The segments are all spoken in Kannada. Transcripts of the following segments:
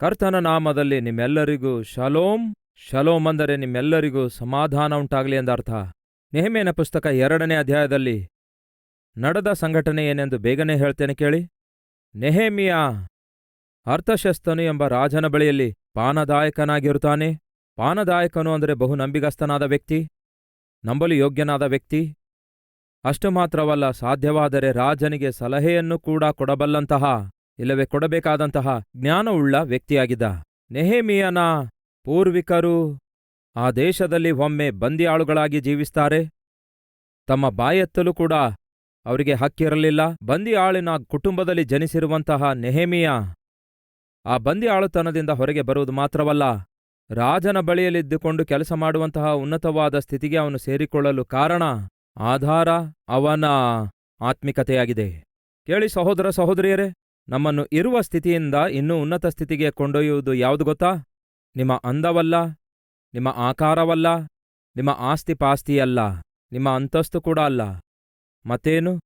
ಕರ್ತನ ನಾಮದಲ್ಲಿ ನಿಮ್ಮೆಲ್ಲರಿಗೂ ಶಲೋಮ್. ಶಲೋಮ್ ಅಂದರೆ ನಿಮ್ಮೆಲ್ಲರಿಗೂ ಸಮಾಧಾನ ಉಂಟಾಗಲಿ ಎಂದರ್ಥ. ನೆಹಮೇನ ಪುಸ್ತಕ ಎರಡನೇ ಅಧ್ಯಾಯದಲ್ಲಿ ನಡೆದ ಸಂಘಟನೆ ಏನೆಂದು ಬೇಗನೆ ಹೇಳ್ತೇನೆ ಕೇಳಿ. ನೆಹೇಮಿಯ ಅರ್ಥಶಸ್ತನು ಎಂಬ ರಾಜನ ಬಳಿಯಲ್ಲಿ ಪಾನದಾಯಕನಾಗಿರುತ್ತಾನೆ. ಪಾನದಾಯಕನು ಅಂದರೆ ಬಹು ನಂಬಿಗಸ್ತನಾದ ವ್ಯಕ್ತಿ, ನಂಬಲು ಯೋಗ್ಯನಾದ ವ್ಯಕ್ತಿ. ಅಷ್ಟು ಮಾತ್ರವಲ್ಲ, ಸಾಧ್ಯವಾದರೆ ರಾಜನಿಗೆ ಸಲಹೆಯನ್ನು ಕೂಡ ಕೊಡಬಲ್ಲಂತಹ ಇಲ್ಲವೇ ಕೊಡಬೇಕಾದಂತಹ ಜ್ಞಾನವುಳ್ಳ ವ್ಯಕ್ತಿಯಾಗಿದ್ದ ನೆಹೇಮಿಯನ ಪೂರ್ವಿಕರು ಆ ದೇಶದಲ್ಲಿ ಒಮ್ಮೆ ಬಂದಿಯಾಳುಗಳಾಗಿ ಜೀವಿಸ್ತಾರೆ. ತಮ್ಮ ಬಾಯೆತ್ತಲು ಕೂಡ ಅವರಿಗೆ ಹಕ್ಕಿರಲಿಲ್ಲ. ಬಂದಿಯಾಳಿನ ಕುಟುಂಬದಲ್ಲಿ ಜನಿಸಿರುವಂತಹ ನೆಹೇಮಿಯ ಆ ಬಂದಿಯಾಳುತನದಿಂದ ಹೊರಗೆ ಬರುವುದು ಮಾತ್ರವಲ್ಲ, ರಾಜನ ಬಳಿಯಲ್ಲಿದ್ದುಕೊಂಡು ಕೆಲಸ ಮಾಡುವಂತಹ ಉನ್ನತವಾದ ಸ್ಥಿತಿಗೆ ಅವನು ಸೇರಿಕೊಳ್ಳಲು ಕಾರಣ ಆಧಾರ ಅವನ ಆತ್ಮಿಕತೆಯಾಗಿದೆ. ಕೇಳಿ ಸಹೋದರ ಸಹೋದರಿಯರೇ ನಮ್ಮನ್ನು ಇರುವ ಸ್ಥಿತಿಯಿಂದ ಇನ್ನೂ ಉನ್ನತ ಸ್ಥಿತಿಗೆ ಕೊಂಡೊಯ್ಯುವುದು ಯಾವುದು ಗೊತ್ತಾ? ನಿಮ್ಮ ಅಂದವಲ್ಲ, ನಿಮ್ಮ ಆಕಾರವಲ್ಲ, ನಿಮ್ಮ ಆಸ್ತಿ ಪಾಸ್ತಿಯಲ್ಲ ನಿಮ್ಮ ಅಂತಸ್ತು ಕೂಡ ಅಲ್ಲ. ಮತ್ತೇನು?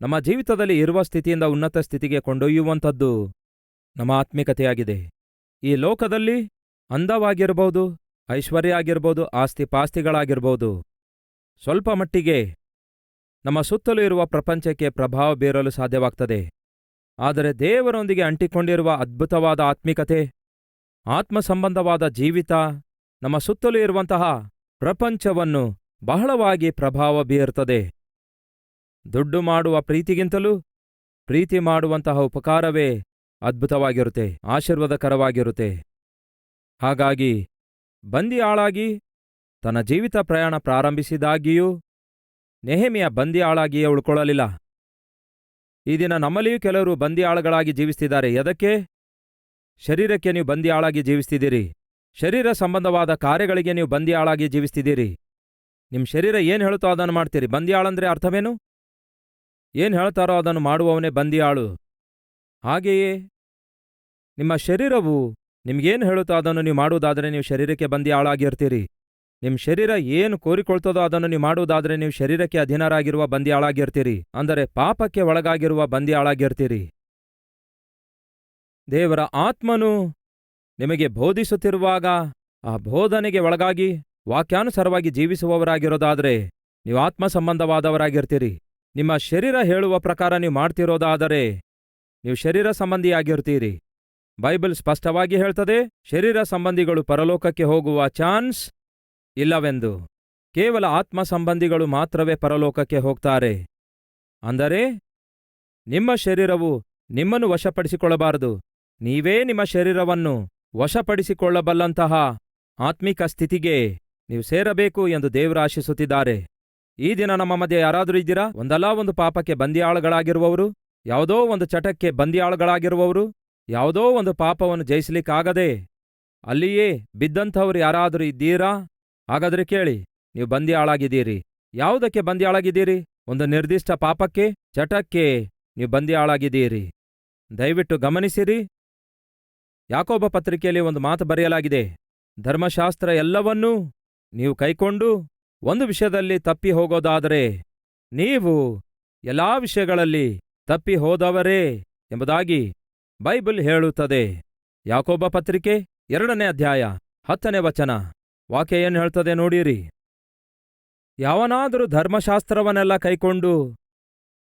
ನಮ್ಮ ಜೀವಿತದಲ್ಲಿ ಇರುವ ಸ್ಥಿತಿಯಿಂದ ಉನ್ನತ ಸ್ಥಿತಿಗೆ ಕೊಂಡೊಯ್ಯುವಂಥದ್ದು ನಮ್ಮ ಆತ್ಮಿಕತೆಯಾಗಿದೆ. ಈ ಲೋಕದಲ್ಲಿ ಅಂದವಾಗಿರಬಹುದು ಐಶ್ವರ್ಯ ಆಗಿರ್ಬೋದು ಆಸ್ತಿ ಪಾಸ್ತಿಗಳಾಗಿರ್ಬೋದು ಸ್ವಲ್ಪ ಮಟ್ಟಿಗೆ ನಮ್ಮ ಸುತ್ತಲೂ ಇರುವ ಪ್ರಪಂಚಕ್ಕೆ ಪ್ರಭಾವ ಬೀರಲು ಸಾಧ್ಯವಾಗ್ತದೆ. ಆದರೆ ದೇವರೊಂದಿಗೆ ಅಂಟಿಕೊಂಡಿರುವ ಅದ್ಭುತವಾದ ಆತ್ಮಿಕತೆ ಆತ್ಮ ಸಂಬಂಧವಾದ ಜೀವಿತ, ನಮ್ಮ ಸುತ್ತಲೂ ಇರುವಂತಹ ಪ್ರಪಂಚವನ್ನು ಬಹಳವಾಗಿ ಪ್ರಭಾವ ಬೀರುತ್ತದೆ. ದುಡ್ಡು ಮಾಡುವ ಪ್ರೀತಿಗಿಂತಲೂ ಪ್ರೀತಿ ಮಾಡುವಂತಹ ಉಪಕಾರವೇ ಅದ್ಭುತವಾಗಿರುತ್ತೆ, ಆಶೀರ್ವಾದಕರವಾಗಿರುತ್ತೆ. ಹಾಗಾಗಿ ಬಂದಿ ಆಳಾಗಿ ತನ್ನ ಜೀವಿತ ಪ್ರಯಾಣ ಪ್ರಾರಂಭಿಸಿದಾಗಿಯೂ ನೆಹಮಿಯ ಬಂದಿ ಆಳಾಗಿಯೇ ಉಳ್ಕೊಳ್ಳಲಿಲ್ಲ. ಈ ದಿನ ನಮ್ಮಲ್ಲಿಯೂ ಕೆಲವರು ಬಂದಿ ಆಳುಗಳಾಗಿ ಜೀವಿಸ್ತಿದ್ದಾರೆ ಎದಕ್ಕೆ? ಶರೀರಕ್ಕೆ ನೀವು ಬಂದಿ ಆಳಾಗಿ ಜೀವಿಸ್ತಿದ್ದೀರಿ ಶರೀರ ಸಂಬಂಧವಾದ ಕಾರ್ಯಗಳಿಗೆ ನೀವು ಬಂದಿ ಆಳಾಗಿ ಜೀವಿಸ್ತಿದ್ದೀರಿ ನಿಮ್ಮ ಶರೀರ ಏನು ಹೇಳುತ್ತೋ ಅದನ್ನು ಮಾಡ್ತೀರಿ. ಬಂದಿ ಆಳಂದ್ರೆ ಅರ್ಥವೇನು? ಏನು ಹೇಳ್ತಾರೋ ಅದನ್ನು ಮಾಡುವವನೇ ಬಂದಿ ಆಳು ಹಾಗೆಯೇ ನಿಮ್ಮ ಶರೀರವು ನಿಮಗೇನು ಹೇಳುತ್ತೋ ಅದನ್ನು ನೀವು ಮಾಡುವುದಾದರೆ ನೀವು ಶರೀರಕ್ಕೆ ಬಂದಿ ಆಳಾಗಿರ್ತೀರಿ ನಿಮ್ ಶರೀರ ಏನು ಕೋರಿಕೊಳ್ತದೋ ಅದನ್ನು ನೀವು ಮಾಡುವುದಾದರೆ ನೀವು ಶರೀರಕ್ಕೆ ಅಧೀನರಾಗಿರುವ ಬಂದಿ ಆಳಾಗಿರ್ತೀರಿ ಅಂದರೆ ಪಾಪಕ್ಕೆ ಒಳಗಾಗಿರುವ ಬಂದಿ ಆಳಾಗಿರ್ತೀರಿ ದೇವರ ಆತ್ಮನು ನಿಮಗೆ ಬೋಧಿಸುತ್ತಿರುವಾಗ ಆ ಬೋಧನೆಗೆ ಒಳಗಾಗಿ ವಾಕ್ಯಾನುಸಾರವಾಗಿ ಜೀವಿಸುವವರಾಗಿರೋದಾದರೆ ನೀವು ಆತ್ಮ ಸಂಬಂಧವಾದವರಾಗಿರ್ತೀರಿ ನಿಮ್ಮ ಶರೀರ ಹೇಳುವ ಪ್ರಕಾರ ನೀವು ಮಾಡ್ತಿರೋದಾದರೆ ನೀವು ಶರೀರ ಸಂಬಂಧಿಯಾಗಿರ್ತೀರಿ. ಬೈಬಲ್ ಸ್ಪಷ್ಟವಾಗಿ ಹೇಳ್ತದೆ, ಶರೀರ ಸಂಬಂಧಿಗಳು ಪರಲೋಕಕ್ಕೆ ಹೋಗುವ ಚಾನ್ಸ್ ಇಲ್ಲವೆಂದು. ಕೇವಲ ಆತ್ಮ ಸಂಬಂಧಿಗಳು ಮಾತ್ರವೇ ಪರಲೋಕಕ್ಕೆ ಹೋಗ್ತಾರೆ. ಅಂದರೆ, ನಿಮ್ಮ ಶರೀರವು ನಿಮ್ಮನ್ನು ವಶಪಡಿಸಿಕೊಳ್ಳಬಾರದು. ನೀವೇ ನಿಮ್ಮ ಶರೀರವನ್ನು ವಶಪಡಿಸಿಕೊಳ್ಳಬಲ್ಲಂತಹ ಆತ್ಮಿಕ ಸ್ಥಿತಿಗೆ ನೀವು ಸೇರಬೇಕು ಎಂದು ದೇವರು ಆಶಿಸುತ್ತಿದ್ದಾರೆ. ಈ ದಿನ ನಮ್ಮ ಮಧ್ಯೆ ಯಾರಾದರೂ ಇದ್ದೀರಾ? ಒಂದಲ್ಲ ಒಂದು ಪಾಪಕ್ಕೆ ಬಂದಿಯಾಳುಗಳಾಗಿರುವವರು? ಯಾವುದೋ ಒಂದು ಚಟಕ್ಕೆ ಬಂದಿಯಾಳುಗಳಾಗಿರುವವರು? ಯಾವುದೋ ಒಂದು ಪಾಪವನ್ನು ಜಯಿಸಲಿಕ್ಕಾಗದೆ ಅಲ್ಲಿಯೇ ಬಿದ್ದಂಥವ್ರು ಯಾರಾದರೂ ಇದ್ದೀರಾ? ಹಾಗಾದ್ರೆ ಕೇಳಿ, ನೀವು ಬಂದಿಯಾಳಾಗಿದ್ದೀರಿ ಯಾವುದಕ್ಕೆ ಬಂದಿಯಾಳಾಗಿದ್ದೀರಿ ಒಂದು ನಿರ್ದಿಷ್ಟ ಪಾಪಕ್ಕೆ, ಚಟಕ್ಕೆ ನೀವು ಬಂದಿಯಾಳಾಗಿದ್ದೀರಿ ದಯವಿಟ್ಟು ಗಮನಿಸಿರಿ. ಯಾಕೋಬ ಪತ್ರಿಕೆಯಲ್ಲಿ ಒಂದು ಮಾತು ಬರೆಯಲಾಗಿದೆ. ಧರ್ಮಶಾಸ್ತ್ರ ಎಲ್ಲವನ್ನೂ ನೀವು ಕೈಕೊಂಡು ಒಂದು ವಿಷಯದಲ್ಲಿ ತಪ್ಪಿ ಹೋಗೋದಾದರೆ, ನೀವು ಎಲ್ಲಾ ವಿಷಯಗಳಲ್ಲಿ ತಪ್ಪಿ ಹೋದವರೇ ಎಂಬುದಾಗಿ ಬೈಬಲ್ ಹೇಳುತ್ತದೆ. ಯಾಕೋಬ ಪತ್ರಿಕೆ ಎರಡನೇ ಅಧ್ಯಾಯ ಹತ್ತನೇ ವಚನ. ವಾಕ್ಯ ಏನು ಹೇಳ್ತದೆ ನೋಡಿರಿ. ಯಾವನಾದರೂ ಧರ್ಮಶಾಸ್ತ್ರವನ್ನೆಲ್ಲ ಕೈಕೊಂಡು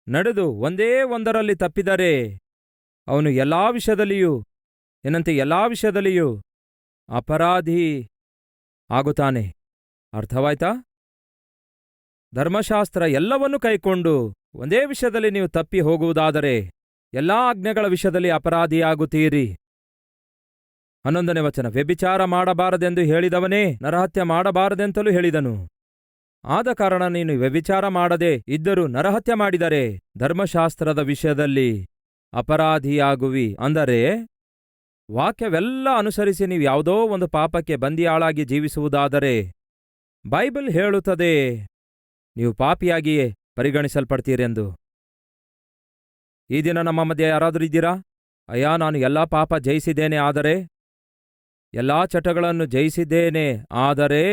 ನಡೆದು ಒಂದೇ ಒಂದರಲ್ಲಿ ತಪ್ಪಿದರೆ ಅವನು ಎಲ್ಲಾ ವಿಷಯದಲ್ಲಿಯೂ, ಏನಂತೆ ಎಲ್ಲಾ ವಿಷಯದಲ್ಲಿಯೂ ಅಪರಾಧಿ ಆಗುತ್ತಾನೆ. ಅರ್ಥವಾಯ್ತಾ? ಧರ್ಮಶಾಸ್ತ್ರ ಎಲ್ಲವನ್ನೂ ಕೈಕೊಂಡು ಒಂದೇ ವಿಷಯದಲ್ಲಿ ನೀವು ತಪ್ಪಿ ಹೋಗುವುದಾದರೆ ಎಲ್ಲಾ ಆಜ್ಞೆಗಳ ವಿಷಯದಲ್ಲಿ ಅಪರಾಧಿಯಾಗುತ್ತೀರಿ. ಹನ್ನೊಂದನೇ ವಚನ, ವ್ಯಭಿಚಾರ ಮಾಡಬಾರದೆಂದು ಹೇಳಿದವನೇ ನರಹತ್ಯ ಮಾಡಬಾರದೆಂತಲೂ ಹೇಳಿದನು. ಆದ ಕಾರಣ ನೀನು ವ್ಯಭಿಚಾರ ಮಾಡದೆ ಇದ್ದರೂ ನರಹತ್ಯ ಮಾಡಿದರೆ ಧರ್ಮಶಾಸ್ತ್ರದ ವಿಷಯದಲ್ಲಿ ಅಪರಾಧಿಯಾಗುವಿ. ಅಂದರೆ ವಾಕ್ಯವೆಲ್ಲ ಅನುಸರಿಸಿ ನೀವು ಯಾವುದೋ ಒಂದು ಪಾಪಕ್ಕೆ ಬಂದಿಯಾಳಾಗಿ ಜೀವಿಸುವುದಾದರೆ ಬೈಬಲ್ ಹೇಳುತ್ತದೆ, ನೀವು ಪಾಪಿಯಾಗಿಯೇ ಪರಿಗಣಿಸಲ್ಪಡ್ತೀರೆಂದು. ಈ ದಿನ ನಮ್ಮ ಮಧ್ಯೆ ಯಾರಾದರೂ ಇದ್ದೀರಾ? ಅಯ್ಯ, ನಾನು ಎಲ್ಲಾ ಪಾಪ ಜಯಿಸಿದ್ದೇನೆ, ಆದರೆ ಎಲ್ಲಾ ಚಟಗಳನ್ನು ಜಯಿಸಿದ್ದೇನೆ, ಆದರೆ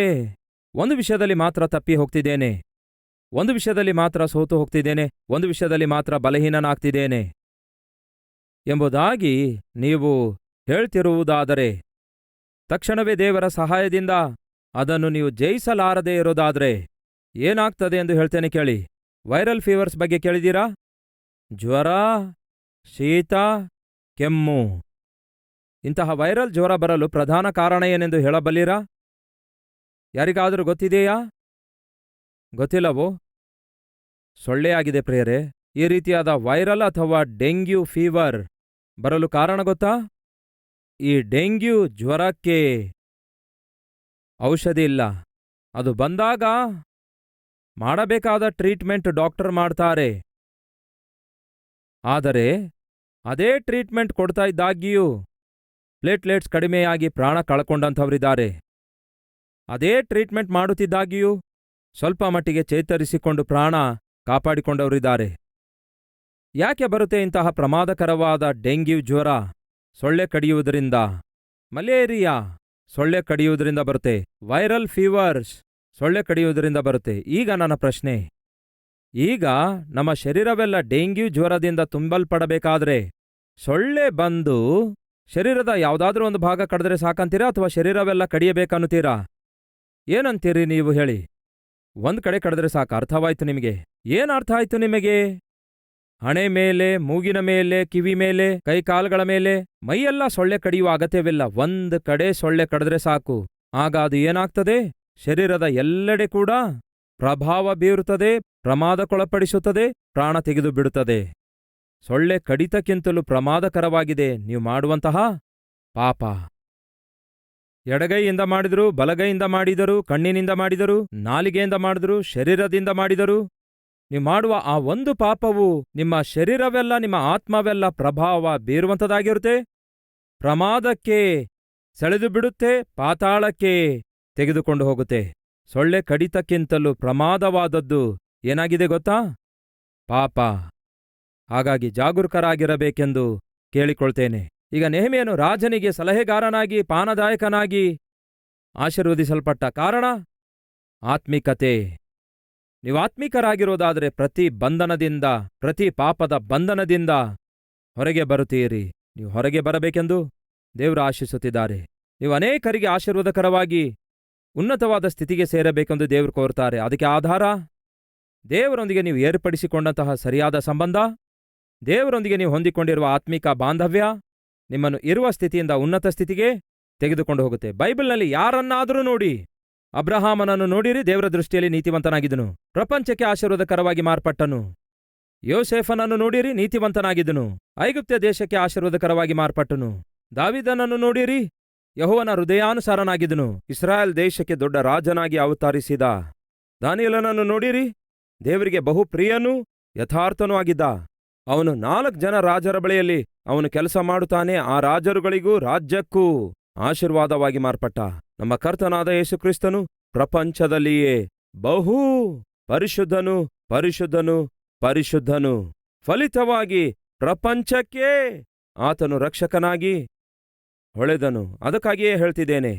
ಒಂದು ವಿಷಯದಲ್ಲಿ ಮಾತ್ರ ತಪ್ಪಿ ಹೋಗ್ತಿದ್ದೇನೆ. ಒಂದು ವಿಷಯದಲ್ಲಿ ಮಾತ್ರ ಸೋತು ಹೋಗ್ತಿದ್ದೇನೆ, ಒಂದು ವಿಷಯದಲ್ಲಿ ಮಾತ್ರ ಬಲಹೀನನಾಗ್ತಿದ್ದೇನೆ. ಎಂಬುದಾಗಿ ನೀವು ಹೇಳ್ತಿರುವುದಾದರೆ, ತಕ್ಷಣವೇ ದೇವರ ಸಹಾಯದಿಂದ ಅದನ್ನು ನೀವು ಜಯಿಸಲಾರದೇ ಇರೋದಾದರೆ ಏನಾಗ್ತದೆ ಎಂದು ಹೇಳ್ತೇನೆ ಕೇಳಿ. ವೈರಲ್ ಫೀವರ್ಸ್ ಬಗ್ಗೆ ಕೇಳಿದೀರಾ ಜ್ವರ, ಶೀತ, ಕೆಮ್ಮು. ಇಂತಹ ವೈರಲ್ ಜ್ವರ ಬರಲು ಪ್ರಧಾನ ಕಾರಣ ಏನೆಂದು ಹೇಳಬಲ್ಲಿರಾ? ಯಾರಿಗಾದರೂ ಗೊತ್ತಿದೆಯಾ? ಗೊತ್ತಿಲ್ಲವೋ? ಸೊಳ್ಳೆಯಾಗಿದೆ ಪ್ರಿಯರೇ, ಈ ರೀತಿಯಾದ ವೈರಲ್ ಅಥವಾ ಡೆಂಗ್ಯೂ ಫೀವರ್ ಬರಲು ಕಾರಣ ಗೊತ್ತಾ? ಈ ಡೆಂಗ್ಯೂ ಜ್ವರಕ್ಕೆ ಔಷಧಿ ಇಲ್ಲ. ಅದು ಬಂದಾಗ ಮಾಡಬೇಕಾದ ಟ್ರೀಟ್ಮೆಂಟ್ ಡಾಕ್ಟರ್ ಮಾಡ್ತಾರೆ. ಆದರೆ ಅದೇ ಟ್ರೀಟ್ಮೆಂಟ್ ಕೊಡ್ತಾ ಇದ್ದಾಗ್ಯೂ ಪ್ಲೇಟ್ಲೆಟ್ಸ್ ಕಡಿಮೆಯಾಗಿ ಪ್ರಾಣ ಕಳ್ಕೊಂಡಂಥವರಿದ್ದಾರೆ. ಅದೇ ಟ್ರೀಟ್ಮೆಂಟ್ ಮಾಡುತ್ತಿದ್ದಾಗಿಯೂ ಸ್ವಲ್ಪ ಮಟ್ಟಿಗೆ ಚೇತರಿಸಿಕೊಂಡು ಪ್ರಾಣ ಕಾಪಾಡಿಕೊಂಡವರಿದ್ದಾರೆ. ಯಾಕೆ ಬರುತ್ತೆ ಇಂತಹ ಪ್ರಮಾದಕರವಾದ ಡೆಂಗ್ಯೂ ಜ್ವರ? ಸೊಳ್ಳೆ ಕಡಿಯುವುದರಿಂದ. ಮಲೇರಿಯಾ. ಸೊಳ್ಳೆ ಕಡಿಯುವುದರಿಂದ ಬರುತ್ತೆ. Viral fevers. ಸೊಳ್ಳೆ ಕಡಿಯುವುದರಿಂದ ಬರುತ್ತೆ. ಈಗ ನನ್ನ ಪ್ರಶ್ನೆ. ಈಗ ನಮ್ಮ ಶರೀರವೆಲ್ಲ ಡೆಂಗ್ಯೂ ಜ್ವರದಿಂದ ತುಂಬಲ್ಪಡಬೇಕಾದ್ರೆ ಸೊಳ್ಳೆ ಬಂದು ಶರೀರದ ಯಾವುದಾದ್ರೂ ಒಂದು ಭಾಗ ಕಡಿದ್ರೆ ಸಾಕಂತೀರಾ ಅಥವಾ ಶರೀರವೆಲ್ಲ ಕಡಿಯಬೇಕನ್ನುತ್ತೀರಾ? ಏನಂತೀರಿ ನೀವು ಹೇಳಿ. ಒಂದ್ ಕಡೆ ಕಡಿದ್ರೆ ಸಾಕು, ಅರ್ಥವಾಯ್ತು ನಿಮಗೆ? ಏನ್ ಅರ್ಥ ಆಯ್ತು ನಿಮಗೆ? ಹಣೆ ಮೇಲೆ, ಮೂಗಿನ ಮೇಲೆ, ಕಿವಿ ಮೇಲೆ ಕೈಕಾಲುಗಳ ಮೇಲೆ, ಮೈಯೆಲ್ಲ ಸೊಳ್ಳೆ ಕಡಿಯುವ ಅಗತ್ಯವಿಲ್ಲ. ಒಂದ್ ಕಡೆ ಸೊಳ್ಳೆ ಕಡಿದ್ರೆ ಸಾಕು. ಆಗ ಅದು ಏನಾಗ್ತದೆ? ಶರೀರದ ಎಲ್ಲೆಡೆ ಕೂಡ ಪ್ರಭಾವ ಬೀರುತ್ತದೆ, ಪ್ರಮಾದಕ್ಕೊಳಪಡಿಸುತ್ತದೆ, ಪ್ರಾಣ ತೆಗೆದು ಬಿಡುತ್ತದೆ ಸೊಳ್ಳೆ ಕಡಿತಕ್ಕಿಂತಲೂ ಪ್ರಮಾದಕರವಾಗಿದೆ, ನೀವು ಮಾಡುವಂತಹ ಪಾಪ. ಎಡಗೈಯಿಂದ ಮಾಡಿದರು, ಬಲಗೈಯಿಂದ ಮಾಡಿದರು, ಕಣ್ಣಿನಿಂದ ಮಾಡಿದರು, ನಾಲಿಗೆಯಿಂದ ಮಾಡಿದರು, ಶರೀರದಿಂದ ಮಾಡಿದರು, ನೀವು ಮಾಡುವ ಆ ಒಂದು ಪಾಪವು ನಿಮ್ಮ ಶರೀರವೆಲ್ಲ, ನಿಮ್ಮ ಆತ್ಮವೆಲ್ಲ ಪ್ರಭಾವ ಬೀರುವಂಥದ್ದಾಗಿರುತ್ತೆ. ಪ್ರಮಾದಕ್ಕೆ ಸೆಳೆದು ಬಿಡುತ್ತೆ, ಪಾತಾಳಕ್ಕೆ ತೆಗೆದುಕೊಂಡು ಹೋಗುತ್ತೆ. ಸೊಳ್ಳೆ ಕಡಿತಕ್ಕಿಂತಲೂ ಪ್ರಮಾದವಾದದ್ದು ಏನಾಗಿದೆ ಗೊತ್ತಾ? ಪಾಪ. ಹಾಗಾಗಿ ಜಾಗರೂಕರಾಗಿರಬೇಕೆಂದು ಕೇಳಿಕೊಳ್ತೇನೆ. ಈಗ ನೆಹಮಿಯನು ರಾಜನಿಗೆ ಸಲಹೆಗಾರನಾಗಿ, ಪಾನದಾಯಕನಾಗಿ ಆಶೀರ್ವದಿಸಲ್ಪಟ್ಟ ಕಾರಣ ಆತ್ಮಿಕತೆ. ನೀವು ಆತ್ಮಿಕರಾಗಿರೋದಾದರೆ ಪ್ರತಿ ಬಂಧನದಿಂದ, ಪ್ರತಿ ಪಾಪದ ಬಂಧನದಿಂದ ಹೊರಗೆ ಬರುತ್ತೀರಿ. ನೀವು ಹೊರಗೆ ಬರಬೇಕೆಂದು ದೇವರು ಆಶಿಸುತ್ತಿದ್ದಾರೆ ನೀವು ಅನೇಕರಿಗೆ ಆಶೀರ್ವಾದಕರವಾಗಿ, ಉನ್ನತವಾದ ಸ್ಥಿತಿಗೆ ಸೇರಬೇಕೆಂದು ದೇವರು ಕೋರ್ತಾರೆ ಅದಕ್ಕೆ ಆಧಾರ ದೇವರೊಂದಿಗೆ ನೀವು ಏರ್ಪಡಿಸಿಕೊಂಡಂತಹ ಸರಿಯಾದ ಸಂಬಂಧ ದೇವರೊಂದಿಗೆ ನೀವು ಹೊಂದಿಕೊಂಡಿರುವ ಆತ್ಮಿಕ ಬಾಂಧವ್ಯ ನಿಮ್ಮನ್ನು ಇರುವ ಸ್ಥಿತಿಯಿಂದ ಉನ್ನತ ಸ್ಥಿತಿಗೆ ತೆಗೆದುಕೊಂಡು ಹೋಗುತ್ತೆ. ಬೈಬಲ್ನಲ್ಲಿ ಯಾರನ್ನಾದರೂ ನೋಡಿ ಅಬ್ರಹಾಮನನ್ನು ನೋಡಿರಿ, ದೇವರ ದೃಷ್ಟಿಯಲ್ಲಿ ನೀತಿವಂತನಾಗಿದ್ದನು. ಪ್ರಪಂಚಕ್ಕೆ ಆಶೀರ್ವಾದಕರವಾಗಿ ಮಾರ್ಪಟ್ಟನು. ಯೋಸೇಫನನ್ನು ನೋಡಿರಿ, ನೀತಿವಂತನಾಗಿದ್ದನು. ಐಗುಪ್ತ್ಯ ದೇಶಕ್ಕೆ ಆಶೀರ್ವಾದಕರವಾಗಿ ಮಾರ್ಪಟ್ಟನು. ದಾವಿದನನ್ನು ನೋಡಿರಿ, ಯಹೋವನ ಹೃದಯಾನುಸಾರನಾಗಿದ್ದನು. ಇಸ್ರಾಯೇಲ್ ದೇಶಕ್ಕೆ ದೊಡ್ಡ ರಾಜನಾಗಿ ಅವತರಿಸಿದ ದಾನಿಯಲನನ್ನು ನೋಡಿರಿ, ದೇವರಿಗೆ ಬಹು ಪ್ರಿಯನೂ ಯಥಾರ್ಥನೂ ಆಗಿದ್ದ. ಅವನು ನಾಲ್ಕು ಜನ ರಾಜರ ಬಳಿಯಲ್ಲಿ ಅವನು ಕೆಲಸ ಮಾಡುತ್ತಾನೆ, ಆ ರಾಜರುಗಳಿಗೂ ರಾಜ್ಯಕ್ಕೂ ಆಶೀರ್ವಾದವಾಗಿ ಮಾರ್ಪಟ್ಟ. ನಮ್ಮ ಕರ್ತನಾದ ಯೇಸುಕ್ರಿಸ್ತನು ಪ್ರಪಂಚದಲ್ಲಿಯೇ ಬಹು ಪರಿಶುದ್ಧನು ಪರಿಶುದ್ಧನು ಪರಿಶುದ್ಧನು. ಫಲಿತವಾಗಿ ಪ್ರಪಂಚಕ್ಕೆ ಆತನು ರಕ್ಷಕನಾಗಿ ಹೊಳೆದನು. ಅದಕ್ಕಾಗಿಯೇ ಹೇಳ್ತಿದ್ದೇನೆ,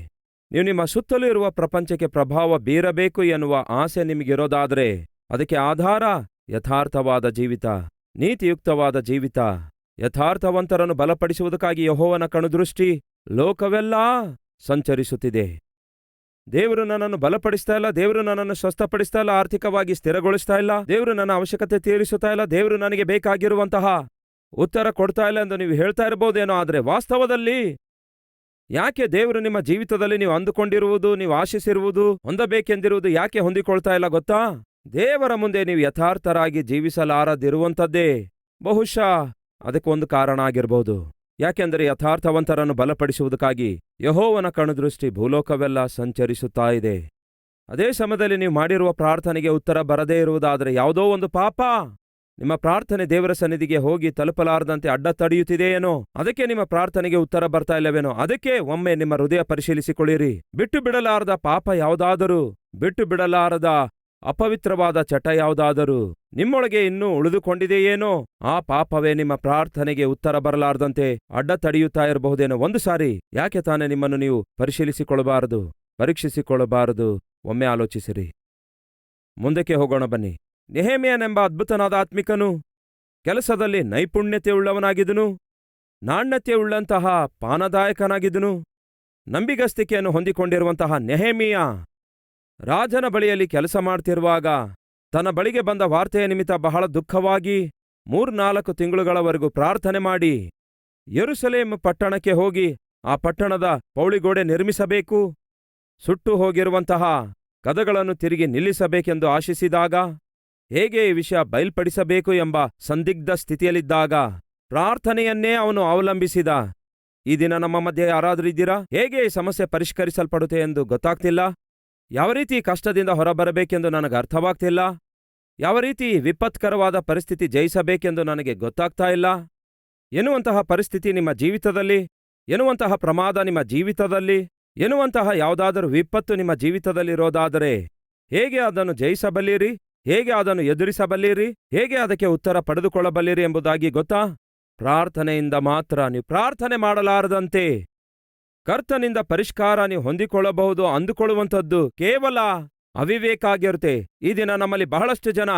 ನೀವು ನಿಮ್ಮ ಸುತ್ತಲೂ ಇರುವ ಪ್ರಪಂಚಕ್ಕೆ ಪ್ರಭಾವ ಬೀರಬೇಕು ಎನ್ನುವ ಆಸೆ ನಿಮಗಿರೋದಾದರೆ, ಅದಕ್ಕೆ ಆಧಾರ ಯಥಾರ್ಥವಾದ ಜೀವಿತ. ನೀತಿಯುಕ್ತವಾದ ಜೀವಿತ, ಯಥಾರ್ಥವಂತರನ್ನು ಬಲಪಡಿಸುವುದಕ್ಕಾಗಿ ಯಹೋವನ ಕಣುದೃಷ್ಟಿ ಲೋಕವೆಲ್ಲಾ ಸಂಚರಿಸುತ್ತಿದೆ. ದೇವರು ನನ್ನನ್ನು ಬಲಪಡಿಸ್ತಾ ಇಲ್ಲ, ದೇವರು ನನ್ನನ್ನು ಸ್ವಸ್ಥಪಡಿಸ್ತಾ ಇಲ್ಲ, ಆರ್ಥಿಕವಾಗಿ ಸ್ಥಿರಗೊಳಿಸ್ತಾ ಇಲ್ಲ, ದೇವರು ನನ್ನ ಅವಶ್ಯಕತೆ ತೀರಿಸುತ್ತಾ ಇಲ್ಲ, ದೇವರು ನನಗೆ ಬೇಕಾಗಿರುವಂತಹ ಉತ್ತರ ಕೊಡ್ತಾ ಇಲ್ಲ ಎಂದು ನೀವು ಹೇಳ್ತಾ ಇರಬಹುದೇನೋ, ಆದರೆ ವಾಸ್ತವದಲ್ಲಿ ಯಾಕೆ ದೇವರು ನಿಮ್ಮ ಜೀವಿತದಲ್ಲಿ ನೀವು ಅಂದುಕೊಂಡಿರುವುದು, ನೀವು ಆಶಿಸಿರುವುದು, ಹೊಂದಬೇಕೆಂದಿರುವುದು ಯಾಕೆ ಹೊಂದಿಕೊಳ್ತಾ ಇಲ್ಲ ಗೊತ್ತಾ? ದೇವರ ಮುಂದೆ ನೀವು ಯಥಾರ್ಥರಾಗಿ ಜೀವಿಸಲಾರದಿರುವಂಥದ್ದೇ, ಬಹುಶಃ ಅದಕ್ಕೊಂದು ಕಾರಣ ಆಗಿರಬಹುದು ಯಾಕೆಂದರೆ ಯಥಾರ್ಥವಂತರನ್ನು ಬಲಪಡಿಸುವುದಕ್ಕಾಗಿ ಯಹೋವನ ಕಣದೃಷ್ಟಿ ಭೂಲೋಕವೆಲ್ಲ ಸಂಚರಿಸುತ್ತಾ ಇದೆ. ಅದೇ ಸಮಯದಲ್ಲಿ ನೀವು ಮಾಡಿರುವ ಪ್ರಾರ್ಥನೆಗೆ ಉತ್ತರ ಬರದೇ ಇರುವುದಾದರೆ ಯಾವುದೋ ಒಂದು ಪಾಪ. ನಿಮ್ಮ ಪ್ರಾರ್ಥನೆ ದೇವರ ಸನ್ನಿಧಿಗೆ ಹೋಗಿ ತಲುಪಲಾರದಂತೆ ಅಡ್ಡ ತಡೆಯುತ್ತಿದೆಯೇನೋ, ಅದಕ್ಕೆ ನಿಮ್ಮ ಪ್ರಾರ್ಥನೆಗೆ ಉತ್ತರ ಬರ್ತಾ ಇಲ್ಲವೇನೋ, ಅದಕ್ಕೆ ಒಮ್ಮೆ ನಿಮ್ಮ ಹೃದಯ ಪರಿಶೀಲಿಸಿಕೊಳ್ಳಿರಿ. ಬಿಟ್ಟು ಬಿಡಲಾರದ ಪಾಪ ಯಾವುದಾದರೂ, ಬಿಟ್ಟು ಬಿಡಲಾರದ ಅಪವಿತ್ರವಾದ ಚಟ ಯಾವುದಾದರೂ ನಿಮ್ಮೊಳಗೆ ಇನ್ನೂ ಉಳಿದುಕೊಂಡಿದೆಯೇನೋ? ಆ ಪಾಪವೇ ನಿಮ್ಮ ಪ್ರಾರ್ಥನೆಗೆ ಉತ್ತರ ಬರಲಾರದಂತೆ ಅಡ್ಡ ತಡೆಯುತ್ತಾ ಇರಬಹುದೇನೋ? ಒಂದು ಸಾರಿ, ಯಾಕೆ ತಾನೇ ನಿಮ್ಮನ್ನು ನೀವು ಪರಿಶೀಲಿಸಿಕೊಳ್ಳಬಾರದು? ಪರೀಕ್ಷಿಸಿಕೊಳ್ಳಬಾರದು? ಒಮ್ಮೆ ಆಲೋಚಿಸಿರಿ. ಮುಂದಕ್ಕೆ ಹೋಗೋಣ ಬನ್ನಿ. ನೆಹೇಮಿಯನೆಂಬ ಅದ್ಭುತನಾದ ಆತ್ಮಿಕನು ಕೆಲಸದಲ್ಲಿ ನೈಪುಣ್ಯತೆಯುಳ್ಳವನಾಗಿದ್ದನು, ನಾಣ್ಯತೆಯುಳ್ಳಂತಹ ಪಾನದಾಯಕನಾಗಿದ್ದನು, ನಂಬಿಗಸ್ತಿಕೆಯನ್ನು ಹೊಂದಿಕೊಂಡಿರುವಂತಹ ನೆಹೆಮಿಯ ರಾಜನ ಬಳಿಯಲ್ಲಿ ಕೆಲಸ ಮಾಡ್ತಿರುವಾಗ ತನ್ನ ಬಳಿಗೆ ಬಂದ ವಾರ್ತೆಯ ನಿಮಿತ್ತ ಬಹಳ ದುಃಖವಾಗಿ ಮೂರ್ನಾಲ್ಕು ತಿಂಗಳುಗಳವರೆಗೂ ಪ್ರಾರ್ಥನೆ ಮಾಡಿ, ಯೆರೂಸಲೇಮ್ ಪಟ್ಟಣಕ್ಕೆ ಹೋಗಿ ಆ ಪಟ್ಟಣದ ಪೌಳಿಗೋಡೆ ನಿರ್ಮಿಸಬೇಕು. ಸುಟ್ಟು ಹೋಗಿರುವಂತಹ ಕದಗಳನ್ನು ತಿರುಗಿ ನಿಲ್ಲಿಸಬೇಕೆಂದು ಆಶಿಸಿದಾಗ, ಹೇಗೆ ಈ ವಿಷಯ ಬಯಲ್ಪಡಿಸಬೇಕು ಎಂಬ ಸಂದಿಗ್ಧ ಸ್ಥಿತಿಯಲ್ಲಿದ್ದಾಗ ಪ್ರಾರ್ಥನೆಯನ್ನೇ ಅವನು ಅವಲಂಬಿಸಿದ. ಈ ದಿನ ನಮ್ಮ ಮಧ್ಯೆ ಯಾರಾದರೂ ಇದ್ದೀರಾ? ಹೇಗೆ ಈ ಸಮಸ್ಯೆ ಪರಿಷ್ಕರಿಸಲ್ಪಡುತ್ತೆ ಎಂದು ಗೊತ್ತಾಗ್ತಿಲ್ಲ. ಯಾವ ರೀತಿ ಕಷ್ಟದಿಂದ ಹೊರಬರಬೇಕೆಂದು ನನಗೆ ಅರ್ಥವಾಗ್ತಿಲ್ಲ? ಯಾವ ರೀತಿ ವಿಪತ್ಕರವಾದ ಪರಿಸ್ಥಿತಿ ಜಯಿಸಬೇಕೆಂದು ನನಗೆ ಗೊತ್ತಾಗ್ತಾ ಇಲ್ಲ? ಎನ್ನುವಂತಹ ಪರಿಸ್ಥಿತಿ ನಿಮ್ಮ ಜೀವಿತದಲ್ಲಿ? ಎನ್ನುವಂತಹ ಪ್ರಮಾದ ನಿಮ್ಮ ಜೀವಿತದಲ್ಲಿ? ಎನ್ನುವಂತಹ ಯಾವುದಾದರೂ ವಿಪತ್ತು ನಿಮ್ಮ ಜೀವಿತದಲ್ಲಿರೋದಾದರೆ ಹೇಗೆ ಅದನ್ನು ಜಯಿಸಬಲ್ಲಿರಿ? ಹೇಗೆ ಅದನ್ನು ಎದುರಿಸಬಲ್ಲಿರಿ? ಹೇಗೆ ಅದಕ್ಕೆ ಉತ್ತರ ಪಡೆದುಕೊಳ್ಳಬಲ್ಲಿರಿ ಎಂಬುದಾಗಿ ಗೊತ್ತಾ? ಪ್ರಾರ್ಥನೆಯಿಂದ ಮಾತ್ರ ನೀವು ಪ್ರಾರ್ಥನೆ ಮಾಡಲಾರದಂತೆ. ಕರ್ತನಿಂದ ಪರಿಷ್ಕಾರ ನೀವು ಹೊಂದಿಕೊಳ್ಳಬಹುದು ಅಂದುಕೊಳ್ಳುವಂಥದ್ದು ಕೇವಲ ಅವಿವೇಕ ಆಗಿರುತ್ತೆ ಈ ದಿನ ನಮ್ಮಲ್ಲಿ ಬಹಳಷ್ಟು ಜನ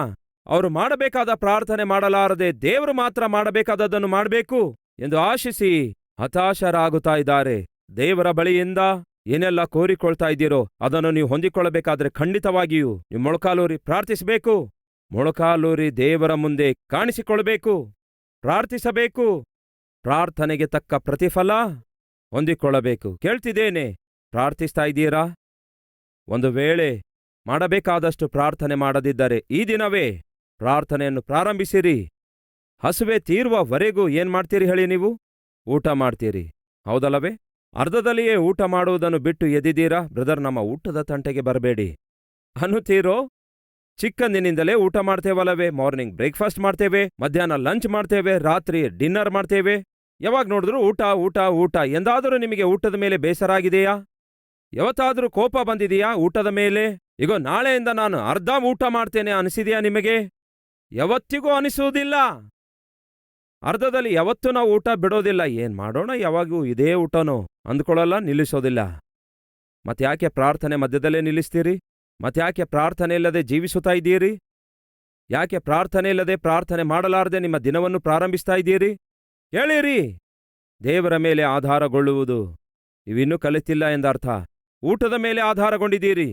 ಅವರು ಮಾಡಬೇಕಾದ ಪ್ರಾರ್ಥನೆ ಮಾಡಲಾರದೆ ದೇವರು ಮಾತ್ರ ಮಾಡಬೇಕಾದದ್ದನ್ನು ಮಾಡಬೇಕು ಎಂದು ಆಶಿಸಿ ಹತಾಶರಾಗುತ್ತಾ ಇದ್ದಾರೆ. ದೇವರ ಬಳಿಯಿಂದ ಏನೆಲ್ಲ ಕೋರಿಕೊಳ್ತಾ ಇದ್ದೀರೋ ಅದನ್ನು ನೀವು ಹೊಂದಿಕೊಳ್ಳಬೇಕಾದ್ರೆ ಖಂಡಿತವಾಗಿಯೂ ನೀವು ಮೊಳಕಾಲೂರಿ ಪ್ರಾರ್ಥಿಸಬೇಕು. ಮೊಳಕಾಲೂರಿ ದೇವರ ಮುಂದೆ ಕಾಣಿಸಿಕೊಳ್ಬೇಕು ಪ್ರಾರ್ಥಿಸಬೇಕು. ಪ್ರಾರ್ಥನೆಗೆ ತಕ್ಕ ಪ್ರತಿಫಲ ಹೊಂದಿಕೊಳ್ಳಬೇಕು. ಕೇಳ್ತಿದ್ದೇನೆ. ಪ್ರಾರ್ಥಿಸ್ತಾ ಇದ್ದೀರಾ? ಒಂದು ವೇಳೆ ಮಾಡಬೇಕಾದಷ್ಟು ಪ್ರಾರ್ಥನೆ ಮಾಡದಿದ್ದರೆ ಈ ದಿನವೇ ಪ್ರಾರ್ಥನೆಯನ್ನು ಪ್ರಾರಂಭಿಸಿರಿ. ಹಸುವೆ ತೀರುವವರೆಗೂ ಏನ್ ಮಾಡ್ತೀರಿ ಹೇಳಿ ನೀವು? ಊಟ ಮಾಡ್ತೀರಿ. ಹೌದಲ್ಲವೇ? ಅರ್ಧದಲ್ಲಿಯೇ ಊಟ ಮಾಡುವುದನ್ನು ಬಿಟ್ಟು ಎದ್ದಿದ್ದೀರಾ? ಬ್ರದರ್, ನಮ್ಮ ಊಟದ ತಂಟೆಗೆ ಬರಬೇಡಿ. ಅನ್ನುತ್ತೀರೋ ಚಿಕ್ಕಂದಿನಿಂದಲೇ ಊಟ ಮಾಡ್ತೇವಲ್ಲವೇ? ಮಾರ್ನಿಂಗ್ ಬ್ರೇಕ್ಫಾಸ್ಟ್ ಮಾಡ್ತೇವೆ, ಮಧ್ಯಾಹ್ನ ಲಂಚ್ ಮಾಡ್ತೇವೆ, ರಾತ್ರಿ ಡಿನ್ನರ್ ಮಾಡ್ತೇವೆ. ಯಾವಾಗ ನೋಡಿದ್ರೂ ಊಟ ಊಟ ಊಟ. ಎಂದಾದರೂ ನಿಮಗೆ ಊಟದ ಮೇಲೆ ಬೇಸರ ಆಗಿದೆಯಾ ಯಾವತ್ತಾದರೂ ಕೋಪ ಬಂದಿದೆಯಾ ಊಟದ ಮೇಲೆ? ಈಗ ನಾಳೆಯಿಂದ ನಾನು ಅರ್ಧ ಊಟ ಮಾಡ್ತೇನೆ ಅನಿಸಿದೆಯಾ ನಿಮಗೆ? ಯಾವತ್ತಿಗೂ ಅನಿಸುವುದಿಲ್ಲ. ಅರ್ಧದಲ್ಲಿ ಯಾವತ್ತೂ ನಾವು ಊಟ ಬಿಡೋದಿಲ್ಲ. ಏನು ಮಾಡೋಣ, ಯಾವಾಗೂ ಇದೇ ಊಟನೋ ಅಂದ್ಕೊಳ್ಳಲ್ಲ, ನಿಲ್ಲಿಸೋದಿಲ್ಲ. ಮತ್ತೆ ಯಾಕೆ ಪ್ರಾರ್ಥನೆ ಮಧ್ಯದಲ್ಲೇ ನಿಲ್ಲಿಸ್ತೀರಿ? ಮತ್ತೆ ಯಾಕೆ ಪ್ರಾರ್ಥನೆ ಇಲ್ಲದೆ ಜೀವಿಸುತ್ತಾ ಇದ್ದೀರಿ? ಯಾಕೆ ಪ್ರಾರ್ಥನೆ ಇಲ್ಲದೆ ಪ್ರಾರ್ಥನೆ ಮಾಡಲಾರದೆ ನಿಮ್ಮ ದಿನವನ್ನು ಪ್ರಾರಂಭಿಸ್ತಾ ಇದ್ದೀರಿ? ಹೇಳಿರಿ, ದೇವರ ಮೇಲೆ ಆಧಾರಗೊಳ್ಳುವುದು ಇವಿನ್ನೂ ಕಲಿತಿಲ್ಲ ಎಂದರ್ಥ. ಊಟದ ಮೇಲೆ ಆಧಾರಗೊಂಡಿದ್ದೀರಿ,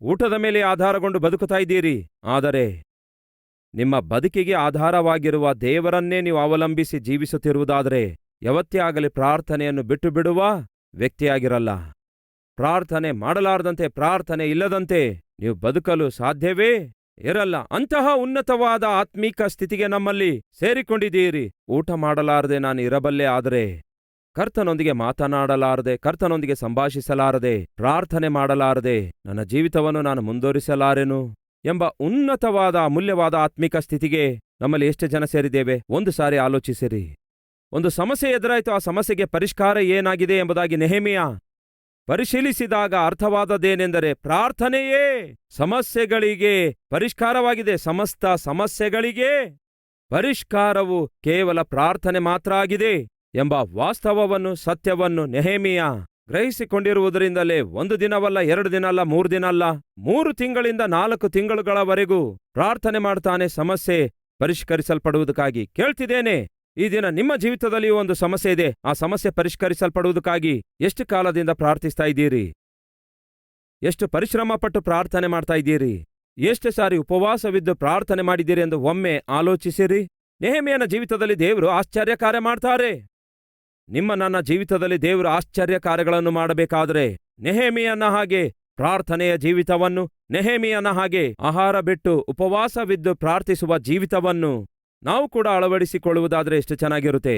ಊಟದ ಮೇಲೆ ಆಧಾರಗೊಂಡು ಬದುಕುತ್ತಾ ಇದ್ದೀರಿ. ಆದರೆ ನಿಮ್ಮ ಬದುಕಿಗೆ ಆಧಾರವಾಗಿರುವ ದೇವರನ್ನೇ ನೀವು ಅವಲಂಬಿಸಿ ಜೀವಿಸುತ್ತಿರುವುದಾದರೆ ಯಾವತ್ತೇ ಆಗಲಿ ಪ್ರಾರ್ಥನೆಯನ್ನು ಬಿಟ್ಟು ಬಿಡುವ ವ್ಯಕ್ತಿಯಾಗಿರಲ್ಲ. ಪ್ರಾರ್ಥನೆ ಮಾಡಲಾರದಂತೆ ಪ್ರಾರ್ಥನೆ ಇಲ್ಲದಂತೆ ನೀವು ಬದುಕಲು ಸಾಧ್ಯವೇ? ಇರಲ್ಲ, ಅಂತಹ ಉನ್ನತವಾದ ಆತ್ಮೀಕ ಸ್ಥಿತಿಗೆ ನಮ್ಮಲ್ಲಿ ಸೇರಿಕೊಂಡಿದ್ದೀರಿ. ಊಟ ಮಾಡಲಾರದೆ ನಾನು ಇರಬಲ್ಲೆ ಆದರೆ, ಕರ್ತನೊಂದಿಗೆ ಮಾತನಾಡಲಾರದೆ, ಕರ್ತನೊಂದಿಗೆ ಸಂಭಾಷಿಸಲಾರದೆ, ಪ್ರಾರ್ಥನೆ ಮಾಡಲಾರದೆ, ನನ್ನ ಜೀವಿತವನ್ನು ನಾನು ಮುಂದುವರಿಸಲಾರೆನು ಎಂಬ ಉನ್ನತವಾದ, ಅಮೂಲ್ಯವಾದ ಆತ್ಮಿಕ ಸ್ಥಿತಿಗೆ ನಮ್ಮಲ್ಲಿ ಎಷ್ಟು ಜನ ಸೇರಿದ್ದೇವೆ, ಒಂದು ಸಾರಿ ಆಲೋಚಿಸಿರಿ. ಒಂದು ಸಮಸ್ಯೆ ಎದುರಾಯಿತು, ಆ ಸಮಸ್ಯೆಗೆ ಪರಿಷ್ಕಾರ ಏನಾಗಿದೆ ಎಂಬುದಾಗಿ ನೆಹಮಿಯ ಪರಿಶೀಲಿಸಿದಾಗ ಅರ್ಥವಾದದ್ದೇನೆಂದರೆ ಪ್ರಾರ್ಥನೆಯೇ ಸಮಸ್ಯೆಗಳಿಗೆ ಪರಿಷ್ಕಾರವಾಗಿದೆ. ಸಮಸ್ತ ಸಮಸ್ಯೆಗಳಿಗೆ ಪರಿಷ್ಕಾರವು ಕೇವಲ ಪ್ರಾರ್ಥನೆ ಮಾತ್ರ ಆಗಿದೆ ಎಂಬ ವಾಸ್ತವವನ್ನು, ಸತ್ಯವನ್ನು ನೆಹೇಮಿಯ ಗ್ರಹಿಸಿಕೊಂಡಿರುವುದರಿಂದಲೇ ಒಂದು ದಿನವಲ್ಲ, ಎರಡು ದಿನ ಅಲ್ಲ ಮೂರು ದಿನ ಅಲ್ಲ ಮೂರು ತಿಂಗಳಿಂದ ನಾಲ್ಕು ತಿಂಗಳುಗಳವರೆಗೂ ಪ್ರಾರ್ಥನೆ ಮಾಡ್ತಾನೆ. ಸಮಸ್ಯೆ ಪರಿಷ್ಕರಿಸಲ್ಪಡುವುದಕ್ಕಾಗಿ ಕೇಳ್ತಿದ್ದೇನೆ. ಈ ದಿನ ನಿಮ್ಮ ಜೀವಿತದಲ್ಲಿಯೂ ಒಂದು ಸಮಸ್ಯೆ ಇದೆ. ಆ ಸಮಸ್ಯೆ ಪರಿಷ್ಕರಿಸಲ್ಪಡುವುದಕ್ಕಾಗಿ ಎಷ್ಟು ಕಾಲದಿಂದ ಪ್ರಾರ್ಥಿಸ್ತಾ ಇದ್ದೀರಿ? ಎಷ್ಟು ಪರಿಶ್ರಮ ಪಟ್ಟು ಪ್ರಾರ್ಥನೆ ಮಾಡ್ತಾ ಇದ್ದೀರಿ? ಎಷ್ಟು ಸಾರಿ ಉಪವಾಸವಿದ್ದು ಪ್ರಾರ್ಥನೆ ಮಾಡಿದ್ದೀರಿ ಎಂದು ಒಮ್ಮೆ ಆಲೋಚಿಸಿರಿ. ನೆಹಮಿಯನ ಜೀವಿತದಲ್ಲಿ ದೇವರು ಆಶ್ಚರ್ಯ ಕಾರ್ಯ ಮಾಡ್ತಾರೆ. ನಿಮ್ಮ ನನ್ನ ಜೀವಿತದಲ್ಲಿ ದೇವರು ಆಶ್ಚರ್ಯ ಕಾರ್ಯಗಳನ್ನು ಮಾಡಬೇಕಾದರೆ ನೆಹೇಮಿಯನ್ನ ಹಾಗೆ ಪ್ರಾರ್ಥನೆಯ ಜೀವಿತವನ್ನು, ನೆಹೆಮಿಯನ ಹಾಗೆ ಆಹಾರ ಬಿಟ್ಟು ಉಪವಾಸವಿದ್ದು ಪ್ರಾರ್ಥಿಸುವ ಜೀವಿತವನ್ನು ನಾವು ಕೂಡ ಅಳವಡಿಸಿಕೊಳ್ಳುವುದಾದರೆ ಎಷ್ಟು ಚೆನ್ನಾಗಿರುತ್ತೆ.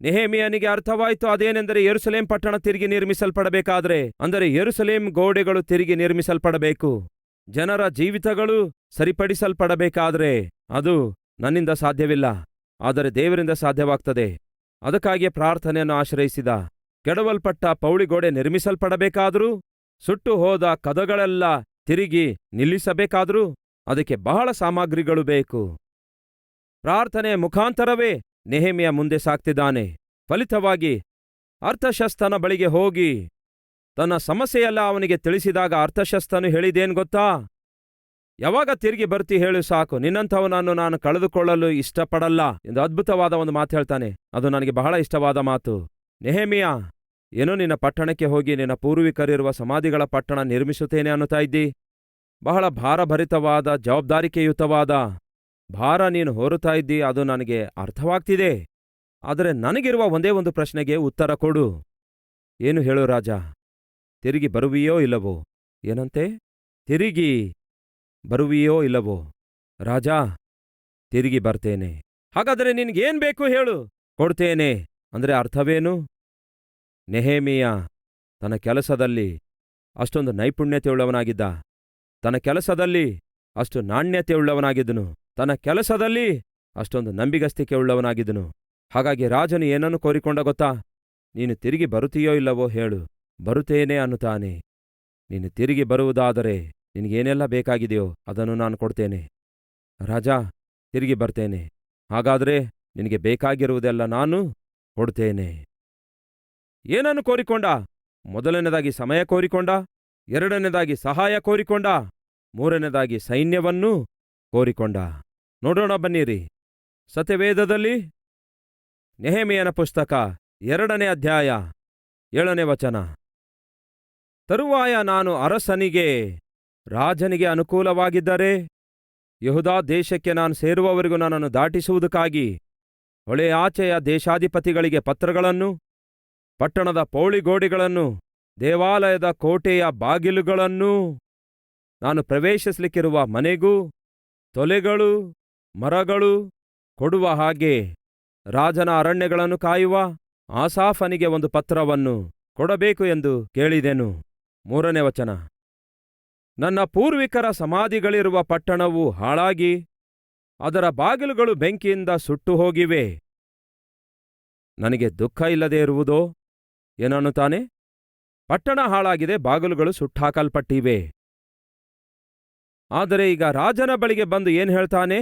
ನೆಹೇಮಿಯನಿಗೆ ಅರ್ಥವಾಯಿತು ಅದೇನೆಂದರೆ ಯೆರೂಸಲೇಂ ಪಟ್ಟಣ ತಿರುಗಿ ನಿರ್ಮಿಸಲ್ಪಡಬೇಕಾದರೆ, ಅಂದರೆ ಯೆರೂಸಲೇಂ ಗೋಡೆಗಳು ತಿರುಗಿ ನಿರ್ಮಿಸಲ್ಪಡಬೇಕು. ಜನರ ಜೀವಿತಗಳು ಸರಿಪಡಿಸಲ್ಪಡಬೇಕಾದರೆ ಅದು ನನ್ನಿಂದ ಸಾಧ್ಯವಿಲ್ಲ, ಆದರೆ ದೇವರಿಂದ ಸಾಧ್ಯವಾಗ್ತದೆ. ಅದಕ್ಕಾಗಿಯೇ ಪ್ರಾರ್ಥನೆಯನ್ನು ಆಶ್ರಯಿಸಿದ. ಕೆಡವಲ್ಪಟ್ಟ ಪೌಳಿಗೋಡೆ ನಿರ್ಮಿಸಲ್ಪಡಬೇಕಾದರೂ, ಸುಟ್ಟು ಹೋದ ಕದಗಳೆಲ್ಲ ತಿರುಗಿ ನಿಲ್ಲಿಸಬೇಕಾದರೂ, ಅದಕ್ಕೆ ಬಹಳ ಸಾಮಗ್ರಿಗಳು ಬೇಕು. ಪ್ರಾರ್ಥನೆ ಮುಖಾಂತರವೇ ನೆಹೆಮಿಯ ಮುಂದೆ ಸಾಕ್ತಿದ್ದಾನೆ. ಫಲಿತವಾಗಿ ಅರ್ಥಶಸ್ತನ ಬಳಿಗೆ ಹೋಗಿ ತನ್ನ ಸಮಸ್ಯೆಯೆಲ್ಲ ಅವನಿಗೆ ತಿಳಿಸಿದಾಗ ಅರ್ಥಶಸ್ತನು ಹೇಳಿದೇನ್ ಗೊತ್ತಾ? ಯಾವಾಗ ತಿರುಗಿ ಬರ್ತಿ ಹೇಳು ಸಾಕು. ನಿನ್ನಂಥವನನ್ನು ನಾನು ಕಳೆದುಕೊಳ್ಳಲು ಇಷ್ಟಪಡಲ್ಲ ಎಂದು ಅದ್ಭುತವಾದ ಒಂದು ಮಾತು ಹೇಳ್ತಾನೆ. ಅದು ನನಗೆ ಬಹಳ ಇಷ್ಟವಾದ ಮಾತು. ನೆಹಮಿಯ, ಏನೋ ನಿನ್ನ ಪಟ್ಟಣಕ್ಕೆ ಹೋಗಿ ನಿನ್ನ ಪೂರ್ವಿಕರಿರುವ ಸಮಾಧಿಗಳ ಪಟ್ಟಣ ನಿರ್ಮಿಸುತ್ತೇನೆ ಅನ್ನುತ್ತಾ ಇದ್ದಿ? ಬಹಳ ಭಾರಭರಿತವಾದ, ಜವಾಬ್ದಾರಿಕೆಯುತವಾದ ಭಾರ ನೀನು ಹೊರುತ್ತಾ ಇದ್ದಿ, ಅದು ನನಗೆ ಅರ್ಥವಾಗ್ತಿದೆ. ಆದರೆ ನನಗಿರುವ ಒಂದೇ ಒಂದು ಪ್ರಶ್ನೆಗೆ ಉತ್ತರ ಕೊಡು. ಏನು ಹೇಳು ರಾಜ? ತಿರುಗಿ ಬರುವಿಯೋ ಇಲ್ಲವೋ? ಏನಂತೆ? ತಿರುಗಿ ಬರುವಿಯೋ ಇಲ್ಲವೋ? ರಾಜ, ತಿರುಗಿ ಬರ್ತೇನೆ. ಹಾಗಾದರೆ ನಿನ್ಗೇನ್ ಬೇಕು ಹೇಳು? ಕೊಡ್ತೇನೆ. ಅಂದರೆ ಅರ್ಥವೇನು? ನೆಹೇಮಿಯ ತನ್ನ ಕೆಲಸದಲ್ಲಿ ಅಷ್ಟೊಂದು ನೈಪುಣ್ಯತೆಯುಳ್ಳವನಾಗಿದ್ದ. ತನ್ನ ಕೆಲಸದಲ್ಲಿ ಅಷ್ಟು ನಾಣ್ಯತೆಯುಳ್ಳವನಾಗಿದ್ದನು. ತನ್ನ ಕೆಲಸದಲ್ಲಿ ಅಷ್ಟೊಂದು ನಂಬಿಗಸ್ತಿಕೆ ಉಳ್ಳವನಾಗಿದ್ದನು ಹಾಗಾಗಿ ರಾಜನು ಏನನ್ನು ಕೋರಿಕೊಂಡ ಗೊತ್ತಾ? ನೀನು ತಿರುಗಿ ಬರುತ್ತೀಯೋ ಇಲ್ಲವೋ ಹೇಳು. ಬರುತ್ತೇನೆ ಅನ್ನುತ್ತಾನೆ. ನೀನು ತಿರುಗಿ ಬರುವುದಾದರೆ ನಿನಗೇನೆಲ್ಲ ಬೇಕಾಗಿದೆಯೋ ಅದನ್ನು ನಾನು ಕೊಡ್ತೇನೆ. ರಾಜ, ತಿರುಗಿ ಬರ್ತೇನೆ. ಹಾಗಾದರೆ ನಿನಗೆ ಬೇಕಾಗಿರುವುದೆಲ್ಲ ನಾನು ಕೊಡ್ತೇನೆ. ಏನನ್ನು ಕೋರಿಕೊಂಡ? ಮೊದಲನೇದಾಗಿ ಸಮಯ ಕೋರಿಕೊಂಡ? ಎರಡನೇದಾಗಿ ಸಹಾಯ ಕೋರಿಕೊಂಡ? ಮೂರನೇದಾಗಿ ಸೈನ್ಯವನ್ನೂ ಕೋರಿಕೊಂಡ, ನೋಡೋಣ ಬನ್ನಿರಿ. ಸತ್ಯವೇದದಲ್ಲಿ ನೆಹೆಮಿಯನ ಪುಸ್ತಕ ಎರಡನೇ ಅಧ್ಯಾಯ ಏಳನೇ ವಚನ. ತರುವಾಯ ನಾನು ಅರಸನಿಗೆ ರಾಜನಿಗೆ ಅನುಕೂಲವಾಗಿದ್ದರೆ, ಯಹುದಾ ದೇಶಕ್ಕೆ ನಾನು ಸೇರುವವರೆಗೂ ನನ್ನನ್ನು ದಾಟಿಸುವುದಕ್ಕಾಗಿ ಹೊಳೆಯಾಚೆಯ ದೇಶಾಧಿಪತಿಗಳಿಗೆ ಪತ್ರಗಳನ್ನು, ಪಟ್ಟಣದ ಪೌಳಿಗೋಡೆಗಳನ್ನು, ದೇವಾಲಯದ ಕೋಟೆಯ ಬಾಗಿಲುಗಳನ್ನೂ ನಾನು ಪ್ರವೇಶಿಸಲಿಕ್ಕಿರುವ ಮನೆಗೂ ತೊಲೆಗಳು, ಮರಗಳು ಕೊಡುವ ಹಾಗೆ ರಾಜನ ಅರಣ್ಯಗಳನ್ನು ಕಾಯುವ ಆಸಾಫನಿಗೆ ಒಂದು ಪತ್ರವನ್ನು ಕೊಡಬೇಕು ಎಂದು ಕೇಳಿದೆನು. ಮೂರನೇ ವಚನ. ನನ್ನ ಪೂರ್ವಿಕರ ಸಮಾಧಿಗಳಿರುವ ಪಟ್ಟಣವು ಹಾಳಾಗಿ ಅದರ ಬಾಗಿಲುಗಳು ಬೆಂಕಿಯಿಂದ ಸುಟ್ಟು ಹೋಗಿವೆ ನನಗೆ ದುಃಖ ಇಲ್ಲದೆ ಇರುವುದೋ ಏನನ್ನುತ್ತಾನೆ? ಪಟ್ಟಣ ಹಾಳಾಗಿದೆ, ಬಾಗಿಲುಗಳು ಸುಟ್ಟಾಕಲ್ಪಟ್ಟಿವೆ. ಆದರೆ ಈಗ ರಾಜನ ಬಳಿಗೆ ಬಂದು ಏನ್ ಹೇಳ್ತಾನೆ?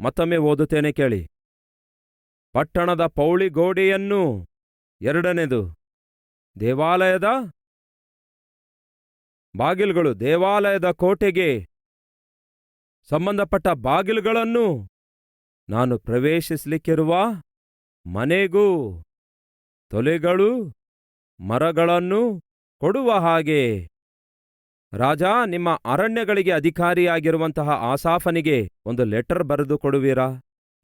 ಮತ್ತೊಮ್ಮೆ ಓದುತ್ತೇನೆ ಕೇಳಿ. ಪಟ್ಟಣದ ಪೌಳಿ ಗೋಡೆಯನ್ನು ಎರಡನೇದು. ದೇವಾಲಯದ ಬಾಗಿಲುಗಳು ದೇವಾಲಯದ ಕೋಟೆಗೆ ಸಂಬಂಧಪಟ್ಟ ಬಾಗಿಲುಗಳನ್ನು ನಾನು ಪ್ರವೇಶಿಸಲಿಕ್ಕಿರುವ ಮನೆಗೂ ತೊಲೆಗಳು ಮರಗಳನ್ನು ಕೊಡುವ ಹಾಗೆ ರಾಜ, ನಿಮ್ಮ ಅರಣ್ಯಗಳಿಗೆ ಅಧಿಕಾರಿಯಾಗಿರುವಂತಹ ಆಸಾಫನಿಗೆ ಒಂದು ಲೆಟರ್ ಬರೆದು ಕೊಡುವೀರಾ?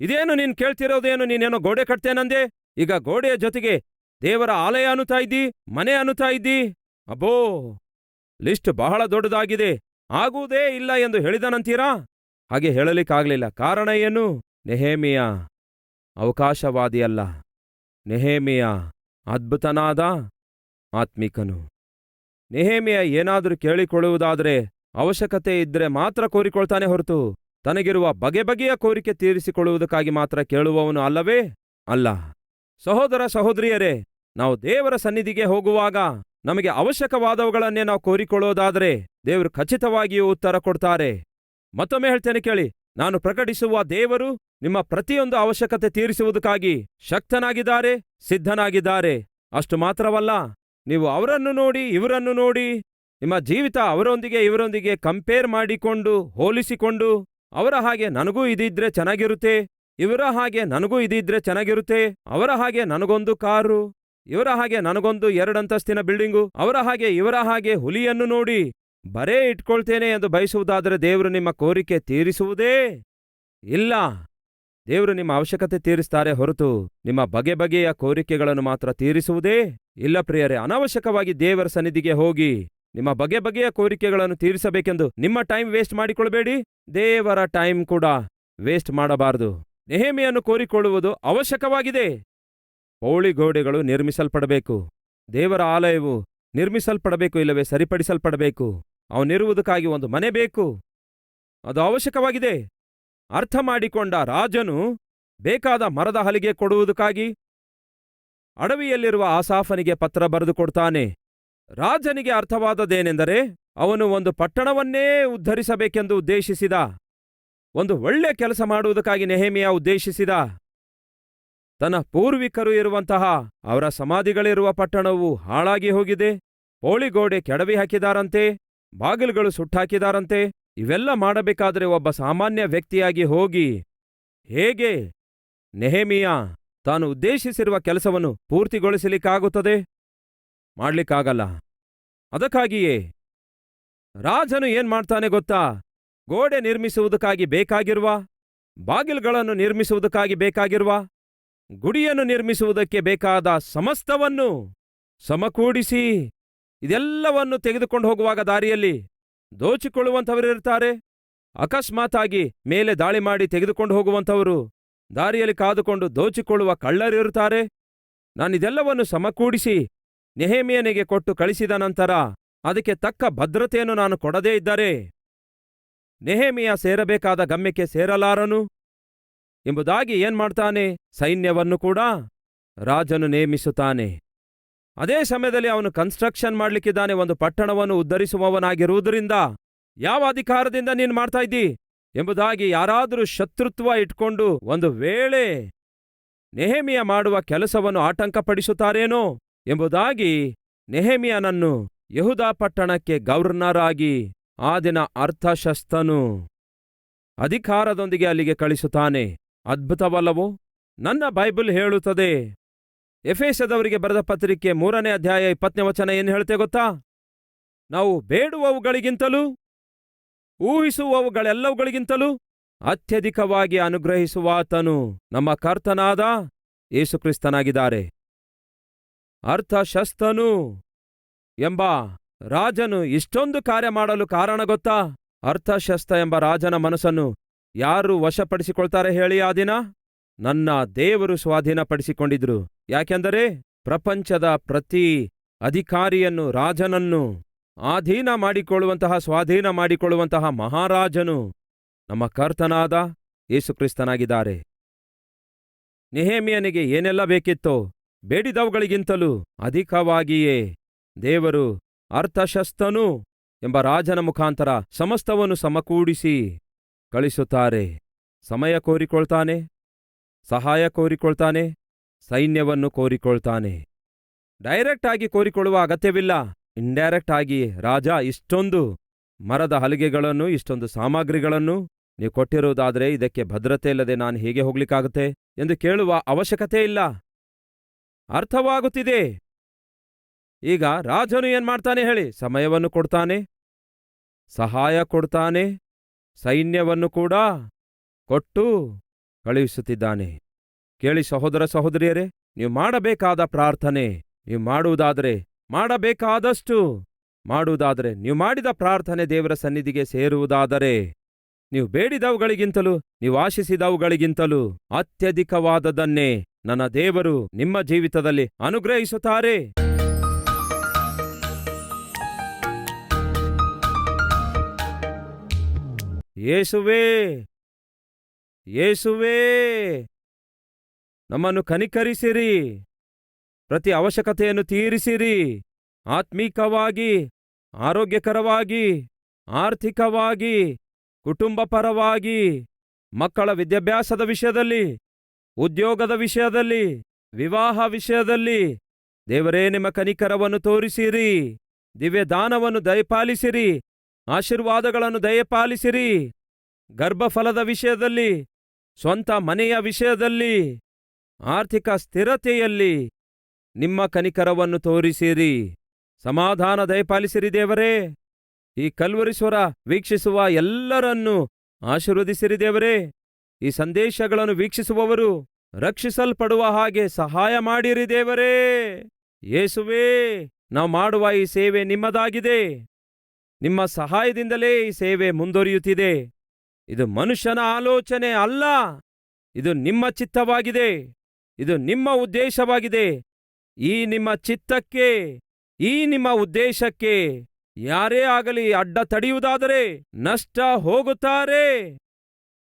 ಇದೇನು ನೀನ್ ಕೇಳ್ತಿರೋದೇನು? ನೀನೇನೋ ಗೋಡೆ ಕಟ್ತೇನಂದೆ ಈಗ ಗೋಡೆಯ ಜೊತೆಗೆ ದೇವರ ಆಲಯ ಅನ್ನುತ್ತಾ ಇದ್ದೀ? ಮನೆ ಅನ್ನುತ್ತಾ ಇದ್ದೀ? ಅಬ್ಬೋ, ಲಿಸ್ಟ್ ಬಹಳ ದೊಡ್ಡದಾಗಿದೆ. ಆಗುವುದೇ ಇಲ್ಲ ಎಂದು ಹೇಳಿದನಂತೀರಾ ಹಾಗೆ ಹೇಳಲಿಕ್ಕಾಗಲಿಲ್ಲ. ಕಾರಣ ಏನು? ನೆಹೇಮಿಯ ಅವಕಾಶವಾದಿಯಲ್ಲ. ನೆಹೇಮಿಯ ಅದ್ಭುತನಾದ ಆತ್ಮಿಕನು. ನೆಹೇಮಿಯ ಏನಾದರೂ ಕೇಳಿಕೊಳ್ಳುವುದಾದರೆ ಅವಶ್ಯಕತೆ ಇದ್ರೆ ಮಾತ್ರ ಕೋರಿಕೊಳ್ತಾನೆ ಹೊರತು ತನಗಿರುವ ಬಗೆ ಬಗೆಯ ಕೋರಿಕೆ ತೀರಿಸಿಕೊಳ್ಳುವುದಕ್ಕಾಗಿ ಮಾತ್ರ ಕೇಳುವವನು ಅಲ್ಲವೇ? ಅಲ್ಲ. ಸಹೋದರ ಸಹೋದರಿಯರೇ, ನಾವು ದೇವರ ಸನ್ನಿಧಿಗೆ ಹೋಗುವಾಗ ನಮಗೆ ಅವಶ್ಯಕವಾದವುಗಳನ್ನೇ ನಾವು ಕೋರಿಕೊಳ್ಳೋದಾದರೆ ದೇವರು ಖಚಿತವಾಗಿಯೂ ಉತ್ತರ ಕೊಡ್ತಾರೆ. ಮತ್ತೊಮ್ಮೆ ಹೇಳ್ತೇನೆ ಕೇಳಿ, ನಾನು ಪ್ರಕಟಿಸುವ ದೇವರು ನಿಮ್ಮ ಪ್ರತಿಯೊಂದು ಅವಶ್ಯಕತೆ ತೀರಿಸುವುದಕ್ಕಾಗಿ ಶಕ್ತನಾಗಿದ್ದಾರೆ, ಸಿದ್ಧನಾಗಿದ್ದಾರೆ. ಅಷ್ಟು ಮಾತ್ರವಲ್ಲ. ನೀವು ಅವರನ್ನು ನೋಡಿ, ಇವರನ್ನು ನೋಡಿ, ನಿಮ್ಮ ಜೀವಿತ ಅವರೊಂದಿಗೆ, ಇವರೊಂದಿಗೆ ಕಂಪೇರ್ ಮಾಡಿಕೊಂಡು, ಹೋಲಿಸಿಕೊಂಡು, ಅವರ ಹಾಗೆ ನನಗೂ ಇದಿದ್ರೆ ಚೆನ್ನಾಗಿರುತ್ತೆ, ಇವರ ಹಾಗೆ ನನಗೂ ಇದಿದ್ರೆ ಚೆನ್ನಾಗಿರುತ್ತೆ, ಅವರ ಹಾಗೆ ನನಗೊಂದು ಕಾರು, ಇವರ ಹಾಗೆ ನನಗೊಂದು ಎರಡಂತಸ್ತಿನ ಬಿಲ್ಡಿಂಗು ಅವರ ಹಾಗೆ ಇವರ ಹಾಗೆ ಹುಲಿಯನ್ನು ನೋಡಿ, ಬರೇ ಇಟ್ಕೊಳ್ತೇನೆ ಎಂದು ಬಯಸುವುದಾದರೆ ದೇವರು ನಿಮ್ಮ ಕೋರಿಕೆ ತೀರಿಸುವುದೇ ಇಲ್ಲ. ದೇವರು ನಿಮ್ಮ ಅವಶ್ಯಕತೆ ತೀರಿಸ್ತಾರೆ ಹೊರತು ನಿಮ್ಮ ಬಗೆ ಬಗೆಯ ಕೋರಿಕೆಗಳನ್ನು ಮಾತ್ರ ತೀರಿಸುವುದೇ ಇಲ್ಲ ಪ್ರಿಯರೇ, ಅನಾವಶ್ಯಕವಾಗಿ ದೇವರ ಸನ್ನಿಧಿಗೆ ಹೋಗಿ ನಿಮ್ಮ ಬಗೆ ಬಗೆಯ ಕೋರಿಕೆಗಳನ್ನು ತೀರಿಸಬೇಕೆಂದು ನಿಮ್ಮ ಟೈಮ್ ವೇಸ್ಟ್ ಮಾಡಿಕೊಳ್ಬೇಡಿ ದೇವರ ಟೈಮ್ ಕೂಡ ವೇಸ್ಟ್ ಮಾಡಬಾರದು. ನೆಹೇಮಿಯನ್ನು ಕೋರಿಕೊಳ್ಳುವುದು ಅವಶ್ಯಕವಾಗಿದೆ. ಪೌಳಿ ಗೋಡೆಗಳು ನಿರ್ಮಿಸಲ್ಪಡಬೇಕು. ದೇವರ ಆಲಯವು ನಿರ್ಮಿಸಲ್ಪಡಬೇಕು ಇಲ್ಲವೇ ಸರಿಪಡಿಸಲ್ಪಡಬೇಕು. ಅವನಿರುವುದಕ್ಕಾಗಿ ಒಂದು ಮನೆ ಬೇಕು. ಅದು ಅವಶ್ಯಕವಾಗಿದೆ. ಅರ್ಥ ಮಾಡಿಕೊಂಡ ರಾಜನು ಬೇಕಾದ ಮರದ ಹಲಿಗೆ ಕೊಡುವುದಕ್ಕಾಗಿ ಅಡವಿಯಲ್ಲಿರುವ ಆಸಾಫನಿಗೆ ಪತ್ರ ಬರೆದು ಕೊಡ್ತಾನೆ. ರಾಜನಿಗೆ ಅರ್ಥವಾದದೇನೆಂದರೆ ಅವನು ಒಂದು ಪಟ್ಟಣವನ್ನೇ ಉದ್ಧರಿಸಬೇಕೆಂದು ಉದ್ದೇಶಿಸಿದ. ಒಂದು ಒಳ್ಳೆ ಕೆಲಸ ಮಾಡುವುದಕ್ಕಾಗಿ ನೆಹೇಮಿಯ ಉದ್ದೇಶಿಸಿದ. ತನ್ನ ಪೂರ್ವಿಕರು ಇರುವಂತಹ ಅವರ ಸಮಾಧಿಗಳಿರುವ ಪಟ್ಟಣವು ಹಾಳಾಗಿ ಹೋಗಿದೆ. ಪೋಳಿಗೋಡೆ ಕೆಡವಿ ಹಾಕಿದಾರಂತೆ, ಬಾಗಿಲುಗಳು ಸುಟ್ಟಾಕಿದಾರಂತೆ, ಇವೆಲ್ಲ ಮಾಡಬೇಕಾದರೆ ಒಬ್ಬ ಸಾಮಾನ್ಯ ವ್ಯಕ್ತಿಯಾಗಿ ಹೋಗಿ. ಹೇಗೆ? ನೆಹೆಮಿಯ ತಾನು ಉದ್ದೇಶಿಸಿರುವ ಕೆಲಸವನ್ನು ಪೂರ್ತಿಗೊಳಿಸಲಿಕ್ಕಾಗುತ್ತದೆ? ಮಾಡ್ಲಿಕ್ಕಾಗಲ್ಲ. ಅದಕ್ಕಾಗಿಯೇ ರಾಜನು ಏನ್ ಮಾಡ್ತಾನೆ ಗೊತ್ತಾ? ಗೋಡೆ ನಿರ್ಮಿಸುವುದಕ್ಕಾಗಿ ಬೇಕಾಗಿರುವ, ಬಾಗಿಲುಗಳನ್ನು ನಿರ್ಮಿಸುವುದಕ್ಕಾಗಿ ಬೇಕಾಗಿರುವ, ಗುಡಿಯನ್ನು ನಿರ್ಮಿಸುವುದಕ್ಕೆ ಬೇಕಾದ ಸಮಸ್ತವನ್ನು ಸಮಕೂಡಿಸಿ ಇದೆಲ್ಲವನ್ನು ತೆಗೆದುಕೊಂಡು ಹೋಗುವಾಗ ದಾರಿಯಲ್ಲಿ ದೋಚಿಕೊಳ್ಳುವಂಥವರಿರ್ತಾರೆ. ಅಕಸ್ಮಾತಾಗಿ ಮೇಲೆ ದಾಳಿ ಮಾಡಿ ತೆಗೆದುಕೊಂಡು ಹೋಗುವಂಥವರು ದಾರಿಯಲ್ಲಿ ಕಾದುಕೊಂಡು ದೋಚಿಕೊಳ್ಳುವ ಕಳ್ಳರಿರುತ್ತಾರೆ? ನಾನಿದೆಲ್ಲವನ್ನು ಸಮಕೂಡಿಸಿ ನೆಹೇಮಿಯನಿಗೆ ಕೊಟ್ಟು ಕಳಿಸಿದ ನಂತರ ಅದಕ್ಕೆ ತಕ್ಕ ಭದ್ರತೆಯನ್ನು ನಾನು ಕೊಡದೇ ಇದ್ದರೆ ನೆಹೇಮಿಯ ಸೇರಬೇಕಾದ ಗಮ್ಯಕ್ಕೆ ಸೇರಲಾರನು? ಎಂಬುದಾಗಿ ಏನ್ಮಾಡ್ತಾನೆ ಸೈನ್ಯವನ್ನು ಕೂಡ ರಾಜನು ನೇಮಿಸುತ್ತಾನೆ. ಅದೇ ಸಮಯದಲ್ಲಿ ಅವನು ಕನ್ಸ್ಟ್ರಕ್ಷನ್ ಮಾಡ್ಲಿಕ್ಕಿದ್ದಾನೆ, ಒಂದು ಪಟ್ಟಣವನ್ನು ಉದ್ಧರಿಸುವವನಾಗಿರುವುದರಿಂದ ಯಾವ ಅಧಿಕಾರದಿಂದ ನೀನು ಮಾಡ್ತಾ ಇದ್ದಿ? ಎಂಬುದಾಗಿ ಯಾರಾದರೂ ಶತ್ರುತ್ವ ಇಟ್ಕೊಂಡು ಒಂದು ವೇಳೆ ನೆಹೆಮಿಯ ಮಾಡುವ ಕೆಲಸವನ್ನು ಆಟಂಕಪಡಿಸುತ್ತಾರೇನೋ ಎಂಬುದಾಗಿ ನೆಹೆಮಿಯನನ್ನು ಯಹುದಾ ಪಟ್ಟಣಕ್ಕೆ ಗವರ್ನರ್ ಆಗಿ ಆ ದಿನ ಅರ್ಥಶಸ್ತನು ಅಧಿಕಾರದೊಂದಿಗೆ ಅಲ್ಲಿಗೆ ಕಳಿಸುತ್ತಾನೆ ಅದ್ಭುತವಲ್ಲವೋ? ನನ್ನ ಬೈಬಲ್ ಹೇಳುತ್ತದೆ. ಎಫೇಸದವರಿಗೆ ಬರೆದ ಪತ್ರಿಕೆ ಮೂರನೇ ಅಧ್ಯಾಯ ಇಪ್ಪತ್ತನೇ ವಚನ ಏನು ಹೇಳುತ್ತೆ ಗೊತ್ತಾ? ನಾವು ಬೇಡುವವುಗಳಿಗಿಂತಲೂ ಊಹಿಸುವವುಗಳೆಲ್ಲವುಗಳಿಗಿಂತಲೂ ಅತ್ಯಧಿಕವಾಗಿ ಅನುಗ್ರಹಿಸುವಾತನು ನಮ್ಮ ಕರ್ತನಾದ ಯೇಸುಕ್ರಿಸ್ತನಾಗಿದ್ದಾರೆ. ಅರ್ಥಶಸ್ತನು ಎಂಬ ರಾಜನು ಇಷ್ಟೊಂದು ಕಾರ್ಯ ಮಾಡಲು ಕಾರಣ ಗೊತ್ತಾ? ಅರ್ಥಶಸ್ತ ಎಂಬ ರಾಜನ ಮನಸ್ಸನ್ನು ಯಾರು ವಶಪಡಿಸಿಕೊಳ್ತಾರೆ ಹೇಳಿ ಆ ದಿನ? ನನ್ನ ದೇವರು ಸ್ವಾಧೀನಪಡಿಸಿಕೊಂಡಿದ್ರು. ಯಾಕೆಂದರೆ ಪ್ರಪಂಚದ ಪ್ರತಿ ಅಧಿಕಾರಿಯನ್ನು ರಾಜನನ್ನು ಆಧೀನ ಮಾಡಿಕೊಳ್ಳುವಂತಹ, ಸ್ವಾಧೀನ ಮಾಡಿಕೊಳ್ಳುವಂತಹ ಮಹಾರಾಜನು ನಮ್ಮ ಕರ್ತನಾದ ಯೇಸುಕ್ರಿಸ್ತನಾಗಿದ್ದಾರೆ. ನೆಹೇಮಿಯನಿಗೆ ಏನೆಲ್ಲ ಬೇಕಿತ್ತೋ ಬೇಡಿದವುಗಳಿಗಿಂತಲೂ ಅಧಿಕವಾಗಿಯೇ ದೇವರು ಅರ್ಥಶಸ್ತನು ಎಂಬ ರಾಜನ ಮುಖಾಂತರ ಸಮಸ್ತವನ್ನು ಸಮಕೂಡಿಸಿ ಕಳಿಸುತ್ತಾರೆ ಸಮಯ ಕೋರಿಕೊಳ್ತಾನೆ, ಸಹಾಯ ಕೋರಿಕೊಳ್ತಾನೆ, ಸೈನ್ಯವನ್ನು ಕೋರಿಕೊಳ್ತಾನೆ. ಡೈರೆಕ್ಟ್ ಆಗಿ ಕೋರಿಕೊಳ್ಳುವ ಅಗತ್ಯವಿಲ್ಲ. ಇಂಡೈರೆಕ್ಟ್ ಆಗಿ, ರಾಜ, ಇಷ್ಟೊಂದು ಮರದ ಹಲಿಗೆಗಳನ್ನು, ಇಷ್ಟೊಂದು ಸಾಮಗ್ರಿಗಳನ್ನು ನೀವು ಕೊಟ್ಟಿರುವುದಾದರೆ ಇದಕ್ಕೆ ಭದ್ರತೆ ಇಲ್ಲದೆ ನಾನು ಹೇಗೆ ಹೋಗ್ಲಿಕ್ಕಾಗುತ್ತೆ? ಎಂದು ಕೇಳುವ ಅವಶ್ಯಕತೆ ಇಲ್ಲ. ಅರ್ಥವಾಗುತ್ತಿದೆ. ಈಗ ರಾಜನು ಏನ್ ಮಾಡ್ತಾನೆ ಹೇಳಿ? ಸಮಯವನ್ನು ಕೊಡ್ತಾನೆ, ಸಹಾಯ ಕೊಡ್ತಾನೆ, ಸೈನ್ಯವನ್ನು ಕೂಡ ಕೊಟ್ಟು ಕಳುಹಿಸುತ್ತಿದ್ದಾನೆ. ಕೇಳಿ ಸಹೋದರ ಸಹೋದರಿಯರೇ, ನೀವು ಮಾಡಬೇಕಾದ ಪ್ರಾರ್ಥನೆ, ನೀವು ಮಾಡುವುದಾದರೆ ಮಾಡಬೇಕಾದಷ್ಟು ಮಾಡುವುದಾದರೆ, ನೀವು ಮಾಡಿದ ಪ್ರಾರ್ಥನೆ ದೇವರ ಸನ್ನಿಧಿಗೆ ಸೇರುವುದಾದರೆ, ನೀವು ಬೇಡಿದವುಗಳಿಗಿಂತಲೂ, ನೀವು ಆಶಿಸಿದವುಗಳಿಗಿಂತಲೂ ಅತ್ಯಧಿಕವಾದದನ್ನೇ ನನ್ನ ದೇವರು ನಿಮ್ಮ ಜೀವಿತದಲ್ಲಿ ಅನುಗ್ರಹಿಸುತ್ತಾರೆ. ಯೇಸುವೇ ಯೇಸುವೇ, ನಮ್ಮನ್ನು ಕನಿಕರಿಸಿರಿ. ಪ್ರತಿ ಅವಶ್ಯಕತೆಯನ್ನು ತೀರಿಸಿರಿ. ಆತ್ಮೀಕವಾಗಿ, ಆರೋಗ್ಯಕರವಾಗಿ, ಆರ್ಥಿಕವಾಗಿ ಕುಟುಂಬ ಪರವಾಗಿ ಮಕ್ಕಳ ವಿದ್ಯಾಭ್ಯಾಸದ ವಿಷಯದಲ್ಲಿ, ಉದ್ಯೋಗದ ವಿಷಯದಲ್ಲಿ, ವಿವಾಹ ವಿಷಯದಲ್ಲಿ ದೇವರೇ ನಿಮ್ಮ ಕನಿಕರವನ್ನು ತೋರಿಸಿರಿ. ದಿವ್ಯ ದಾನವನ್ನು ದಯಪಾಲಿಸಿರಿ. ಆಶೀರ್ವಾದಗಳನ್ನು ದಯಪಾಲಿಸಿರಿ. ಗರ್ಭಫಲದ ವಿಷಯದಲ್ಲಿ, ಸ್ವಂತ ಮನೆಯ ವಿಷಯದಲ್ಲಿ, ಆರ್ಥಿಕ ಸ್ಥಿರತೆಯಲ್ಲಿ ನಿಮ್ಮ ಕನಿಕರವನ್ನು ತೋರಿಸಿರಿ. ಸಮಾಧಾನ ದಯಪಾಲಿಸಿರಿ ದೇವರೇ. ಈ ಕಲ್ವರಿಶ್ವರ ವೀಕ್ಷಿಸುವ ಎಲ್ಲರನ್ನೂ ಆಶೀರ್ವದಿಸಿರಿ ದೇವರೇ. ಈ ಸಂದೇಶಗಳನ್ನು ವೀಕ್ಷಿಸುವವರು ರಕ್ಷಿಸಲ್ಪಡುವ ಹಾಗೆ ಸಹಾಯ ಮಾಡಿರಿ ದೇವರೇ. ಯೇಸುವೇ, ನಾವು ಮಾಡುವ ಈ ಸೇವೆ ನಿಮ್ಮದಾಗಿದೆ. ನಿಮ್ಮ ಸಹಾಯದಿಂದಲೇ ಈ ಸೇವೆ ಮುಂದುವರಿಯುತ್ತಿದೆ ಇದು ಮನುಷ್ಯನ ಆಲೋಚನೆ ಅಲ್ಲ. ಇದು ನಿಮ್ಮ ಚಿತ್ತವಾಗಿದೆ. ಇದು ನಿಮ್ಮ ಉದ್ದೇಶವಾಗಿದೆ. ಈ ನಿಮ್ಮ ಚಿತ್ತಕ್ಕೆ, ಈ ನಿಮ್ಮ ಉದ್ದೇಶಕ್ಕೆ ಯಾರೇ ಆಗಲಿ ಅಡ್ಡ ತಡೆಯುವುದಾದರೆ ನಷ್ಟ ಹೋಗುತ್ತಾರೆ.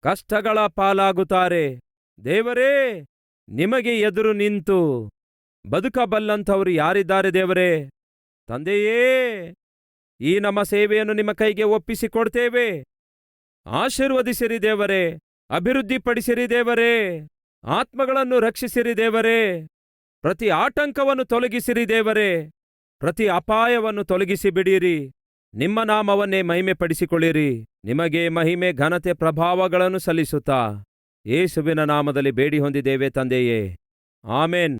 ಕಷ್ಟಗಳ ಪಾಲಾಗುತ್ತಾರೆ. ದೇವರೇ, ನಿಮಗೆ ಎದುರು ನಿಂತು ಬದುಕಬಲ್ಲಂಥವರು ಯಾರಿದ್ದಾರೆ ದೇವರೇ? ತಂದೆಯೇ, ಈ ನಮ್ಮ ಸೇವೆಯನ್ನು ನಿಮ್ಮ ಕೈಗೆ ಒಪ್ಪಿಸಿಕೊಡ್ತೇವೆ. ಆಶೀರ್ವದಿಸಿರಿ ದೇವರೇ, ಅಭಿವೃದ್ಧಿಪಡಿಸಿರಿ ದೇವರೇ, ಆತ್ಮಗಳನ್ನು ರಕ್ಷಿಸಿರಿ ದೇವರೇ. ಪ್ರತಿ ಆಟಂಕವನ್ನು ತೊಲಗಿಸಿರಿ ದೇವರೇ, ಪ್ರತಿ ಅಪಾಯವನ್ನು ತೊಲಗಿಸಿ ಬಿಡಿರಿ. ನಿಮ್ಮ ನಾಮವನ್ನೇ ಮಹಿಮೆಪಡಿಸಿಕೊಳ್ಳಿರಿ. ನಿಮಗೆ ಮಹಿಮೆ, ಘನತೆ, ಪ್ರಭಾವಗಳನ್ನು ಸಲ್ಲಿಸುತ್ತಾ. ಯೇಸುವಿನ ನಾಮದಲ್ಲಿ ಬೇಡಿ ಹೊಂದಿದ್ದೇವೆ ತಂದೆಯೇ. ಆಮೇನ್.